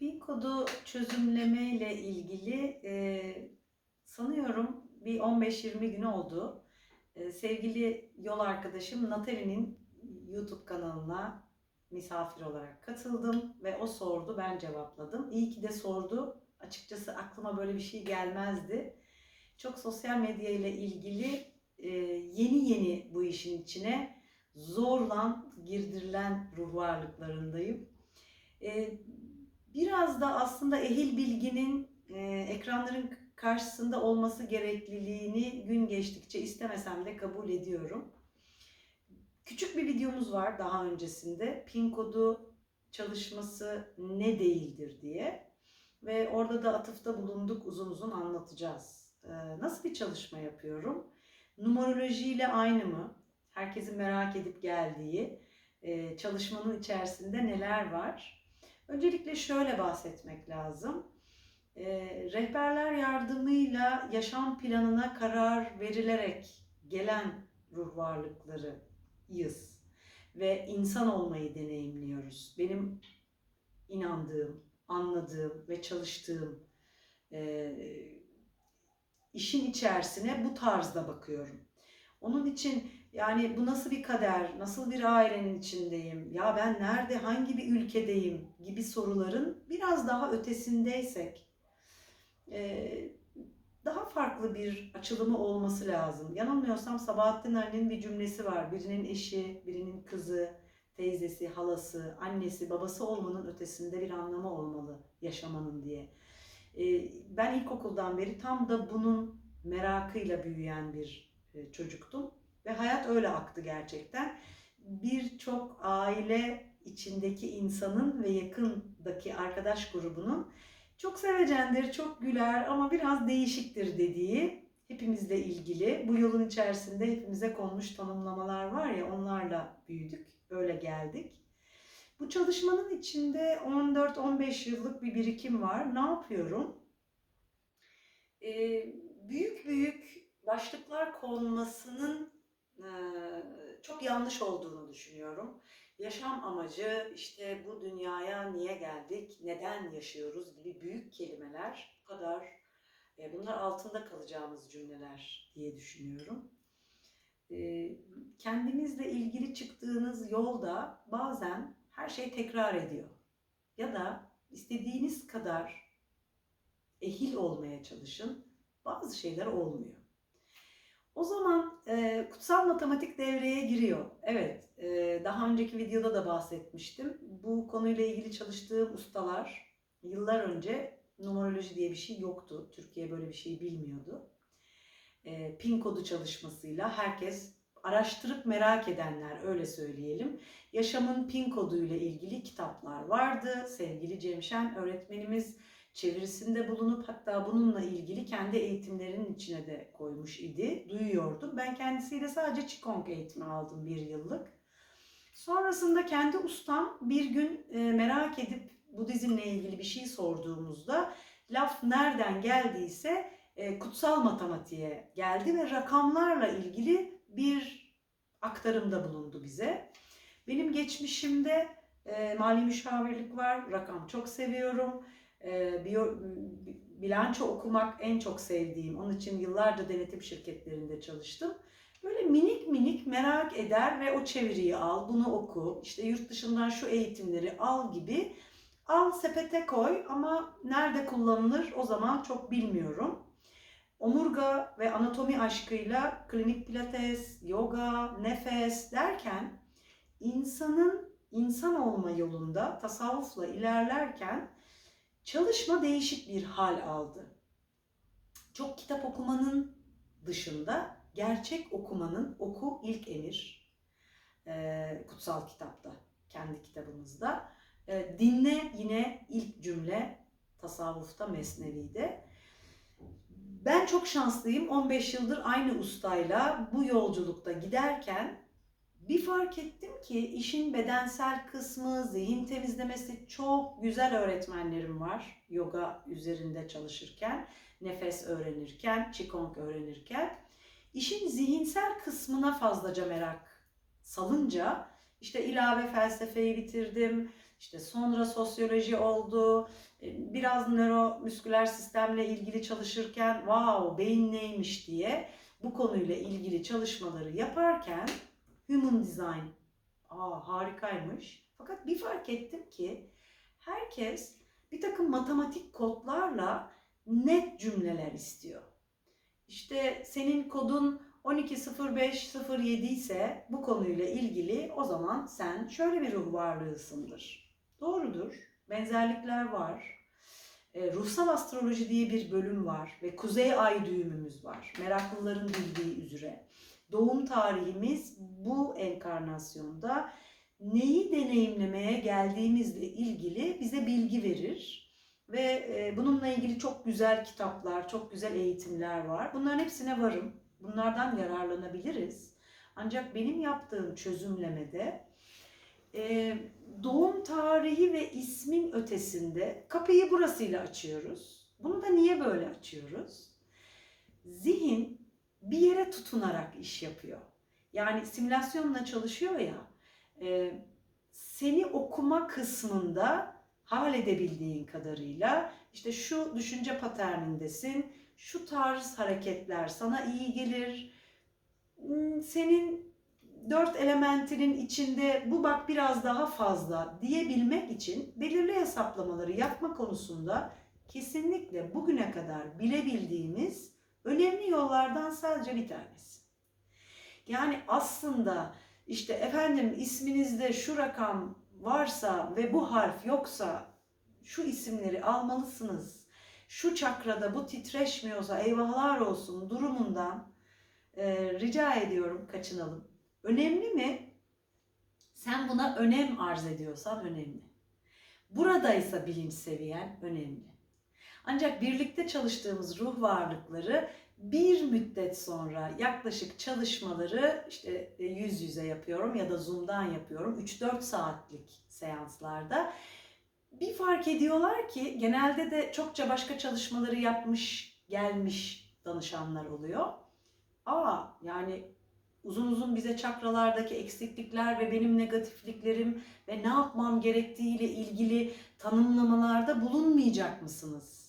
Pin kodu çözümleme ile ilgili e, sanıyorum bir 15-20 gün oldu. E, sevgili yol arkadaşım Natalie'nin YouTube kanalına misafir olarak katıldım ve o sordu, ben cevapladım. İyi ki de sordu. Açıkçası aklıma böyle bir şey gelmezdi. Çok sosyal medya ile ilgili e, yeni yeni bu işin içine zorla girdirilen ruh varlıklarındayım. E, biraz da aslında ehil bilginin e, ekranların karşısında olması gerekliliğini gün geçtikçe istemesem de kabul ediyorum. Küçük bir videomuz var daha öncesinde. Pin kodu çalışması ne değildir diye. Ve orada da atıfta bulunduk uzun uzun anlatacağız. Ee, nasıl bir çalışma yapıyorum? Numerolojiyle aynı mı? Herkesin merak edip geldiği e, çalışmanın içerisinde neler var? Öncelikle şöyle bahsetmek lazım. E, rehberler yardımıyla yaşam planına karar verilerek gelen ruh varlıklarıyız ve insan olmayı deneyimliyoruz. Benim inandığım, anladığım ve çalıştığım e, işin içerisine bu tarzda bakıyorum. Onun için yani bu nasıl bir kader, nasıl bir ailenin içindeyim, ya ben nerede, hangi bir ülkedeyim gibi soruların biraz daha ötesindeysek e, daha farklı bir açılımı olması lazım. Yanılmıyorsam Sabahattin Ali'nin bir cümlesi var. Birinin eşi, birinin kızı, teyzesi, halası, annesi, babası olmanın ötesinde bir anlamı olmalı yaşamanın diye. E, ben ilkokuldan beri tam da bunun merakıyla büyüyen bir e, çocuktum. Ve hayat öyle aktı gerçekten. Birçok aile içindeki insanın ve yakındaki arkadaş grubunun çok sevecendir, çok güler ama biraz değişiktir dediği hepimizle ilgili bu yolun içerisinde hepimize konmuş tanımlamalar var ya onlarla büyüdük, öyle geldik. Bu çalışmanın içinde 14-15 yıllık bir birikim var. Ne yapıyorum? Ee, büyük büyük başlıklar konmasının çok yanlış olduğunu düşünüyorum. Yaşam amacı işte bu dünyaya niye geldik, neden yaşıyoruz gibi büyük kelimeler bu kadar bunlar altında kalacağımız cümleler diye düşünüyorum. Kendinizle ilgili çıktığınız yolda bazen her şey tekrar ediyor. Ya da istediğiniz kadar ehil olmaya çalışın. Bazı şeyler olmuyor. O zaman e, kutsal matematik devreye giriyor. Evet, e, daha önceki videoda da bahsetmiştim. Bu konuyla ilgili çalıştığım ustalar yıllar önce numeroloji diye bir şey yoktu. Türkiye böyle bir şey bilmiyordu. E, pin kodu çalışmasıyla herkes araştırıp merak edenler öyle söyleyelim. Yaşamın pin koduyla ilgili kitaplar vardı. Sevgili Cemşen öğretmenimiz çevirisinde bulunup hatta bununla ilgili kendi eğitimlerinin içine de koymuş idi. Duyuyordum. Ben kendisiyle sadece Qigong eğitimi aldım bir yıllık. Sonrasında kendi ustam bir gün e, merak edip Budizmle ilgili bir şey sorduğumuzda laf nereden geldiyse e, kutsal matematiğe geldi ve rakamlarla ilgili bir aktarımda bulundu bize. Benim geçmişimde e, mali müşavirlik var, rakam çok seviyorum e, biyo, bilanço okumak en çok sevdiğim. Onun için yıllarca denetim şirketlerinde çalıştım. Böyle minik minik merak eder ve o çeviriyi al, bunu oku, işte yurt dışından şu eğitimleri al gibi al sepete koy ama nerede kullanılır o zaman çok bilmiyorum. Omurga ve anatomi aşkıyla klinik pilates, yoga, nefes derken insanın insan olma yolunda tasavvufla ilerlerken Çalışma değişik bir hal aldı. Çok kitap okumanın dışında gerçek okumanın oku ilk emir e, kutsal kitapta, kendi kitabımızda. E, dinle yine ilk cümle tasavvufta, mesnevide. Ben çok şanslıyım. 15 yıldır aynı ustayla bu yolculukta giderken bir fark ettim ki işin bedensel kısmı, zihin temizlemesi çok güzel öğretmenlerim var. Yoga üzerinde çalışırken, nefes öğrenirken, Qigong öğrenirken. işin zihinsel kısmına fazlaca merak salınca işte ilave felsefeyi bitirdim. İşte sonra sosyoloji oldu. E, Biraz nöromüsküler sistemle ilgili çalışırken wow beyin neymiş diye bu konuyla ilgili çalışmaları yaparken human design aa harikaymış. Fakat bir fark ettim ki herkes bir takım matematik kodlarla net cümleler istiyor. İşte senin kodun 120507 ise bu konuyla ilgili o zaman sen şöyle bir ruh varlığısındır. Doğrudur. Benzerlikler var. E, ruhsal astroloji diye bir bölüm var ve kuzey ay düğümümüz var. Meraklıların bildiği üzere. Doğum tarihimiz bu enkarnasyonda neyi deneyimlemeye geldiğimizle ilgili bize bilgi verir. Ve e, bununla ilgili çok güzel kitaplar, çok güzel eğitimler var. Bunların hepsine varım. Bunlardan yararlanabiliriz. Ancak benim yaptığım çözümlemede e, doğum tarihi ve ismin ötesinde kapıyı burasıyla açıyoruz. Bunu da niye böyle açıyoruz? Zihin bir yere tutunarak iş yapıyor. Yani simülasyonla çalışıyor ya, e, seni okuma kısmında hal edebildiğin kadarıyla işte şu düşünce paternindesin, şu tarz hareketler sana iyi gelir, Hmm, senin dört elementinin içinde bu bak biraz daha fazla diyebilmek için belirli hesaplamaları yapma konusunda kesinlikle bugüne kadar bilebildiğimiz önemli yollardan sadece bir tanesi. Yani aslında işte efendim isminizde şu rakam varsa ve bu harf yoksa şu isimleri almalısınız. Şu çakrada bu titreşmiyorsa eyvahlar olsun durumundan e, rica ediyorum kaçınalım. Önemli mi? Sen buna önem arz ediyorsan önemli. Buradaysa bilinç seviyen önemli. Ancak birlikte çalıştığımız ruh varlıkları bir müddet sonra yaklaşık çalışmaları işte e, yüz yüze yapıyorum ya da Zoom'dan yapıyorum. 3-4 saatlik seanslarda. Bir fark ediyorlar ki genelde de çokça başka çalışmaları yapmış gelmiş danışanlar oluyor. Aa yani uzun uzun bize çakralardaki eksiklikler ve benim negatifliklerim ve ne yapmam gerektiğiyle ilgili tanımlamalarda bulunmayacak mısınız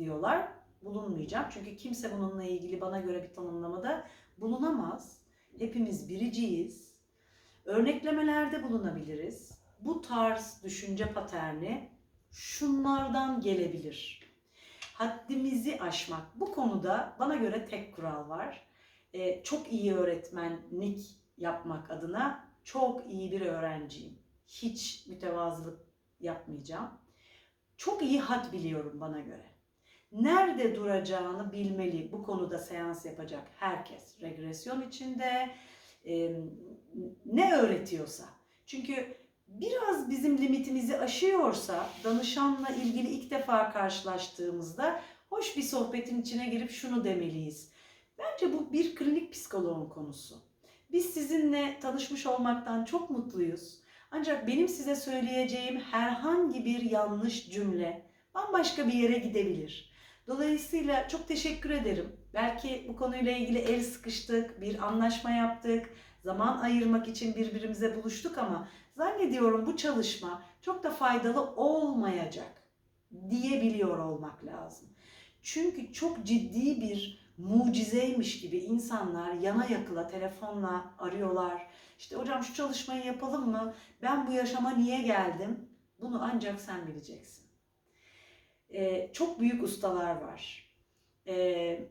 diyorlar. Bulunmayacağım çünkü kimse bununla ilgili bana göre bir tanımlamada bulunamaz. Hepimiz biriciyiz. Örneklemelerde bulunabiliriz. Bu tarz düşünce paterni şunlardan gelebilir. Haddimizi aşmak. Bu konuda bana göre tek kural var. Ee, çok iyi öğretmenlik yapmak adına çok iyi bir öğrenciyim. Hiç mütevazılık yapmayacağım. Çok iyi had biliyorum bana göre. Nerede duracağını bilmeli bu konuda seans yapacak herkes. Regresyon içinde e, ne öğretiyorsa. Çünkü biraz bizim limitimizi aşıyorsa danışanla ilgili ilk defa karşılaştığımızda hoş bir sohbetin içine girip şunu demeliyiz. Bence bu bir klinik psikoloğun konusu. Biz sizinle tanışmış olmaktan çok mutluyuz. Ancak benim size söyleyeceğim herhangi bir yanlış cümle bambaşka bir yere gidebilir. Dolayısıyla çok teşekkür ederim. Belki bu konuyla ilgili el sıkıştık, bir anlaşma yaptık, zaman ayırmak için birbirimize buluştuk ama zannediyorum bu çalışma çok da faydalı olmayacak diyebiliyor olmak lazım. Çünkü çok ciddi bir mucizeymiş gibi insanlar yana yakıla telefonla arıyorlar. İşte hocam şu çalışmayı yapalım mı? Ben bu yaşama niye geldim? Bunu ancak sen bileceksin. Ee, çok büyük ustalar var. Ee,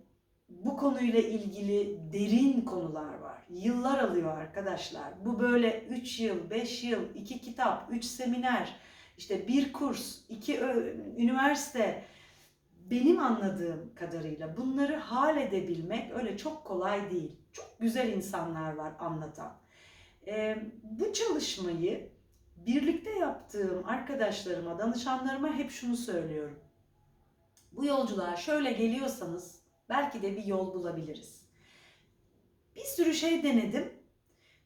bu konuyla ilgili derin konular var. Yıllar alıyor arkadaşlar. Bu böyle 3 yıl, 5 yıl, 2 kitap, 3 seminer, işte bir kurs, iki üniversite. Benim anladığım kadarıyla bunları hal edebilmek öyle çok kolay değil. Çok güzel insanlar var anlatan. Ee, bu çalışmayı birlikte yaptığım arkadaşlarıma, danışanlarıma hep şunu söylüyorum. Bu yolculuğa şöyle geliyorsanız belki de bir yol bulabiliriz. Bir sürü şey denedim.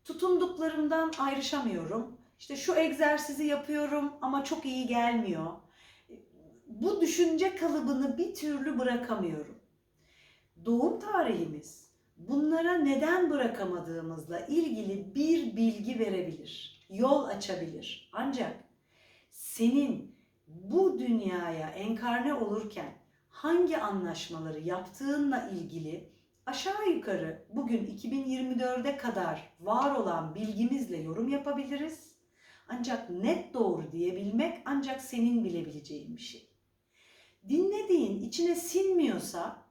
Tutunduklarımdan ayrışamıyorum. İşte şu egzersizi yapıyorum ama çok iyi gelmiyor. Bu düşünce kalıbını bir türlü bırakamıyorum. Doğum tarihimiz bunlara neden bırakamadığımızla ilgili bir bilgi verebilir, yol açabilir. Ancak senin bu dünyaya enkarne olurken hangi anlaşmaları yaptığınla ilgili aşağı yukarı bugün 2024'e kadar var olan bilgimizle yorum yapabiliriz. Ancak net doğru diyebilmek ancak senin bilebileceğin bir şey. Dinlediğin içine sinmiyorsa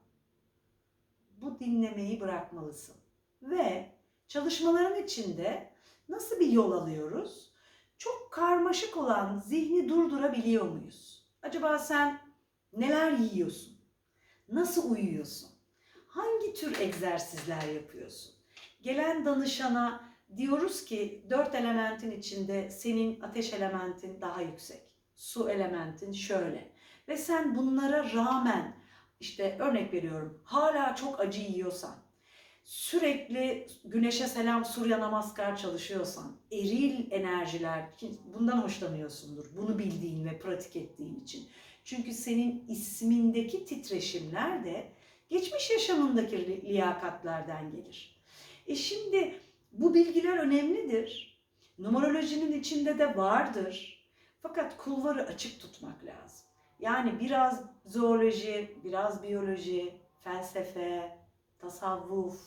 bu dinlemeyi bırakmalısın. Ve çalışmaların içinde nasıl bir yol alıyoruz? Çok karmaşık olan zihni durdurabiliyor muyuz? Acaba sen neler yiyorsun? Nasıl uyuyorsun? Hangi tür egzersizler yapıyorsun? Gelen danışana diyoruz ki dört elementin içinde senin ateş elementin daha yüksek. Su elementin şöyle. Ve sen bunlara rağmen işte örnek veriyorum hala çok acı yiyorsan, sürekli güneşe selam Surya Namaskar çalışıyorsan, eril enerjiler, bundan hoşlanıyorsundur. Bunu bildiğin ve pratik ettiğin için. Çünkü senin ismindeki titreşimler de geçmiş yaşamındaki li- liyakatlerden gelir. E şimdi bu bilgiler önemlidir. Numerolojinin içinde de vardır. Fakat kulvarı açık tutmak lazım. Yani biraz zooloji, biraz biyoloji, felsefe, tasavvuf,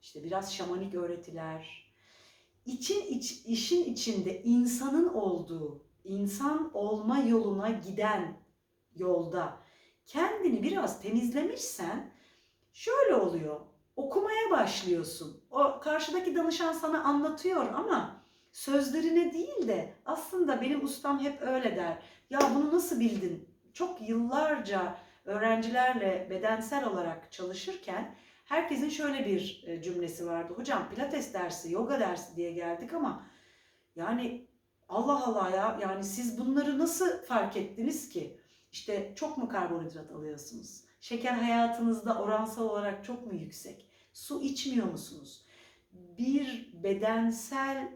işte biraz şamanik öğretiler. İçin iç, işin içinde insanın olduğu, insan olma yoluna giden yolda kendini biraz temizlemişsen şöyle oluyor. Okumaya başlıyorsun. O karşıdaki danışan sana anlatıyor ama sözlerine değil de aslında benim ustam hep öyle der. Ya bunu nasıl bildin? Çok yıllarca öğrencilerle bedensel olarak çalışırken herkesin şöyle bir e, cümlesi vardı. Hocam pilates dersi, yoga dersi diye geldik ama yani Allah Allah ya yani siz bunları nasıl fark ettiniz ki? İşte çok mu karbonhidrat alıyorsunuz? Şeker hayatınızda oransal olarak çok mu yüksek? Su içmiyor musunuz? Bir bedensel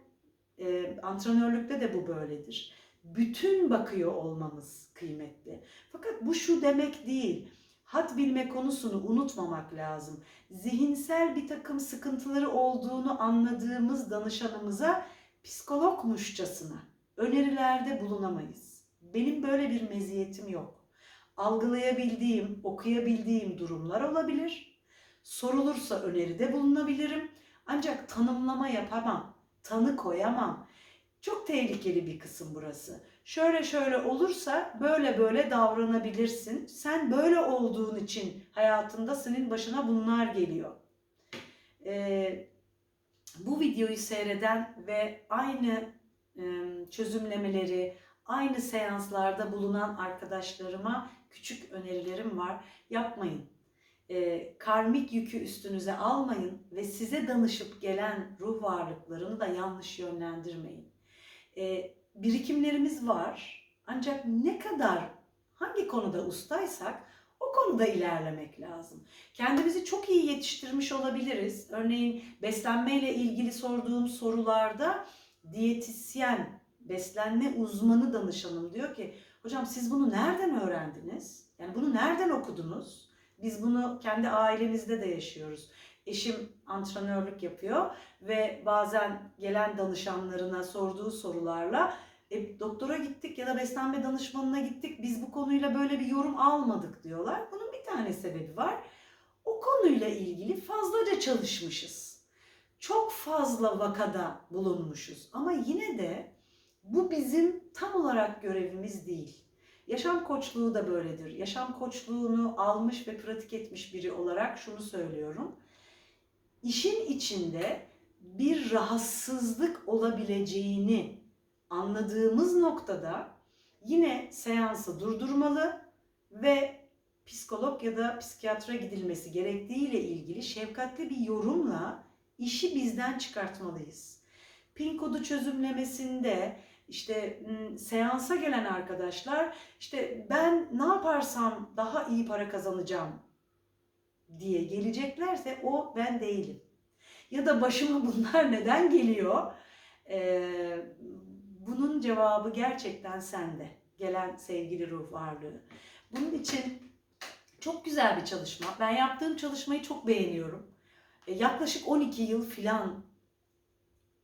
e, antrenörlükte de bu böyledir. Bütün bakıyor olmamız kıymetli. Fakat bu şu demek değil. Had bilme konusunu unutmamak lazım. Zihinsel bir takım sıkıntıları olduğunu anladığımız danışanımıza psikologmuşçasına önerilerde bulunamayız. Benim böyle bir meziyetim yok. Algılayabildiğim, okuyabildiğim durumlar olabilir. Sorulursa öneride bulunabilirim. Ancak tanımlama yapamam, tanı koyamam. Çok tehlikeli bir kısım burası. Şöyle şöyle olursa böyle böyle davranabilirsin. Sen böyle olduğun için hayatında senin başına bunlar geliyor. Ee, bu videoyu seyreden ve aynı e, çözümlemeleri, aynı seanslarda bulunan arkadaşlarıma küçük önerilerim var. Yapmayın. Ee, karmik yükü üstünüze almayın ve size danışıp gelen ruh varlıklarını da yanlış yönlendirmeyin. Ee, birikimlerimiz var. Ancak ne kadar hangi konuda ustaysak o konuda ilerlemek lazım. Kendimizi çok iyi yetiştirmiş olabiliriz. Örneğin beslenmeyle ilgili sorduğum sorularda diyetisyen, beslenme uzmanı danışanım diyor ki hocam siz bunu nereden öğrendiniz? Yani bunu nereden okudunuz? Biz bunu kendi ailemizde de yaşıyoruz. Eşim antrenörlük yapıyor ve bazen gelen danışanlarına sorduğu sorularla e, doktora gittik ya da beslenme danışmanına gittik biz bu konuyla böyle bir yorum almadık diyorlar. Bunun bir tane sebebi var. O konuyla ilgili fazlaca çalışmışız. Çok fazla vakada bulunmuşuz ama yine de bu bizim tam olarak görevimiz değil. Yaşam koçluğu da böyledir. Yaşam koçluğunu almış ve pratik etmiş biri olarak şunu söylüyorum. İşin içinde bir rahatsızlık olabileceğini anladığımız noktada yine seansı durdurmalı ve psikolog ya da psikiyatra gidilmesi gerektiğiyle ilgili şefkatli bir yorumla işi bizden çıkartmalıyız. Pin kodu çözümlemesinde işte seansa gelen arkadaşlar işte ben ne yaparsam daha iyi para kazanacağım diye geleceklerse o ben değilim. Ya da başıma bunlar neden geliyor? Ee, bunun cevabı gerçekten sende. Gelen sevgili ruh varlığı. Bunun için çok güzel bir çalışma. Ben yaptığım çalışmayı çok beğeniyorum. E, yaklaşık 12 yıl filan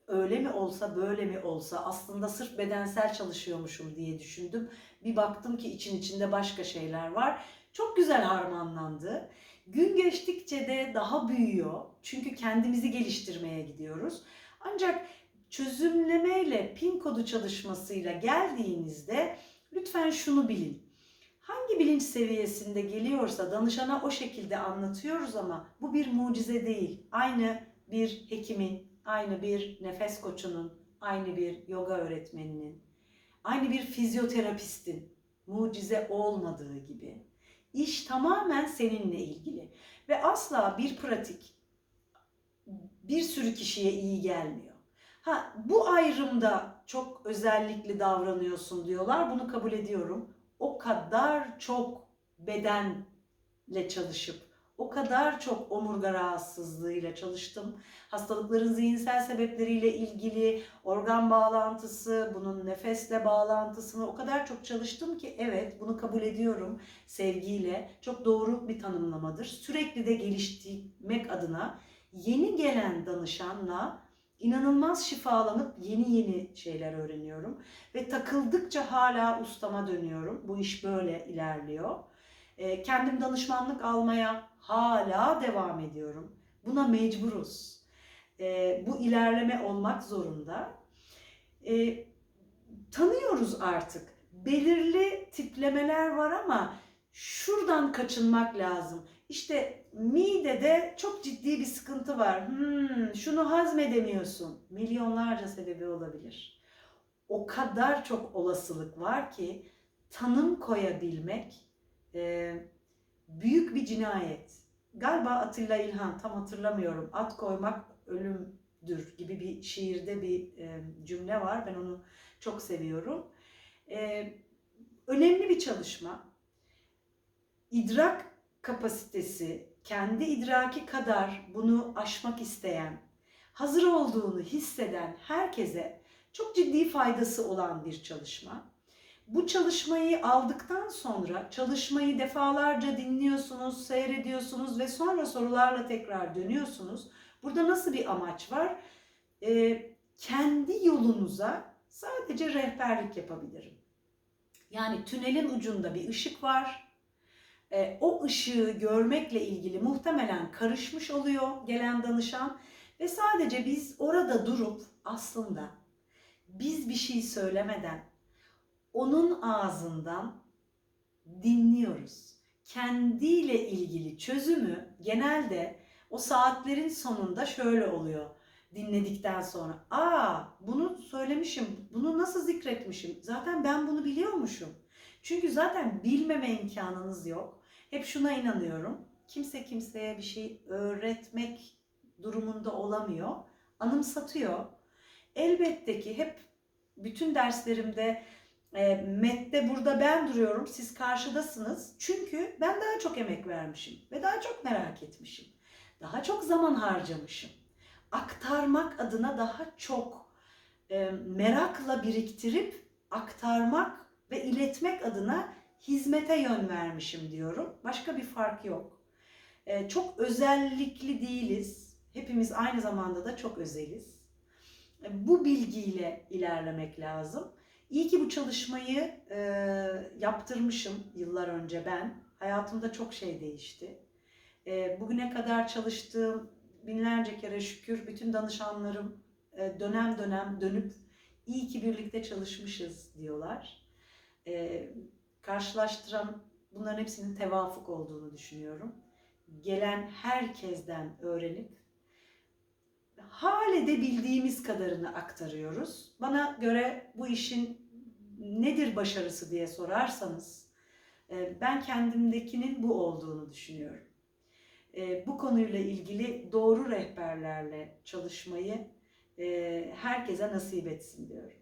öyle mi olsa böyle mi olsa aslında sırf bedensel çalışıyormuşum diye düşündüm. Bir baktım ki için içinde başka şeyler var. Çok güzel harmanlandı. Gün geçtikçe de daha büyüyor. Çünkü kendimizi geliştirmeye gidiyoruz. Ancak çözümlemeyle pin kodu çalışmasıyla geldiğinizde lütfen şunu bilin. Hangi bilinç seviyesinde geliyorsa danışana o şekilde anlatıyoruz ama bu bir mucize değil. Aynı bir hekimin, aynı bir nefes koçunun, aynı bir yoga öğretmeninin, aynı bir fizyoterapistin mucize olmadığı gibi. İş tamamen seninle ilgili ve asla bir pratik bir sürü kişiye iyi gelmiyor. Ha bu ayrımda çok özellikli davranıyorsun diyorlar. Bunu kabul ediyorum. O kadar çok bedenle çalışıp o kadar çok omurga rahatsızlığıyla çalıştım. Hastalıkların zihinsel sebepleriyle ilgili organ bağlantısı, bunun nefesle bağlantısını o kadar çok çalıştım ki evet bunu kabul ediyorum sevgiyle. Çok doğru bir tanımlamadır. Sürekli de geliştirmek adına yeni gelen danışanla inanılmaz şifalanıp yeni yeni şeyler öğreniyorum. Ve takıldıkça hala ustama dönüyorum. Bu iş böyle ilerliyor. E, kendim danışmanlık almaya hala devam ediyorum. Buna mecburuz. E, bu ilerleme olmak zorunda. E, tanıyoruz artık. Belirli tiplemeler var ama şuradan kaçınmak lazım. İşte midede çok ciddi bir sıkıntı var. Hmm, şunu hazmedemiyorsun. Milyonlarca sebebi olabilir. O kadar çok olasılık var ki tanım koyabilmek e, büyük bir cinayet. Galiba Atilla İlhan tam hatırlamıyorum. At koymak ölümdür gibi bir şiirde bir e, cümle var. Ben onu çok seviyorum. E, önemli bir çalışma. İdrak kapasitesi, kendi idraki kadar bunu aşmak isteyen, hazır olduğunu hisseden herkese çok ciddi faydası olan bir çalışma. Bu çalışmayı aldıktan sonra çalışmayı defalarca dinliyorsunuz, seyrediyorsunuz ve sonra sorularla tekrar dönüyorsunuz. Burada nasıl bir amaç var? Ee, kendi yolunuza sadece rehberlik yapabilirim. Yani tünelin ucunda bir ışık var. Ee, o ışığı görmekle ilgili muhtemelen karışmış oluyor gelen danışan ve sadece biz orada durup aslında biz bir şey söylemeden onun ağzından dinliyoruz. Kendiyle ilgili çözümü genelde o saatlerin sonunda şöyle oluyor dinledikten sonra. Aa bunu söylemişim, bunu nasıl zikretmişim? Zaten ben bunu biliyormuşum. Çünkü zaten bilmeme imkanınız yok. Hep şuna inanıyorum. Kimse kimseye bir şey öğretmek durumunda olamıyor. Anımsatıyor. Elbette ki hep bütün derslerimde e, Met'te burada ben duruyorum, siz karşıdasınız. Çünkü ben daha çok emek vermişim ve daha çok merak etmişim. Daha çok zaman harcamışım. Aktarmak adına daha çok e, merakla biriktirip aktarmak ve iletmek adına hizmete yön vermişim diyorum. Başka bir fark yok. E, çok özellikli değiliz. Hepimiz aynı zamanda da çok özeliz. E, bu bilgiyle ilerlemek lazım. İyi ki bu çalışmayı e, yaptırmışım yıllar önce ben. Hayatımda çok şey değişti. E, bugüne kadar çalıştığım binlerce kere şükür bütün danışanlarım e, dönem dönem dönüp iyi ki birlikte çalışmışız diyorlar. E, karşılaştıran bunların hepsinin tevafuk olduğunu düşünüyorum. Gelen herkesten öğrenip hal edebildiğimiz kadarını aktarıyoruz. Bana göre bu işin nedir başarısı diye sorarsanız e, ben kendimdekinin bu olduğunu düşünüyorum. E, bu konuyla ilgili doğru rehberlerle çalışmayı e, herkese nasip etsin diyorum.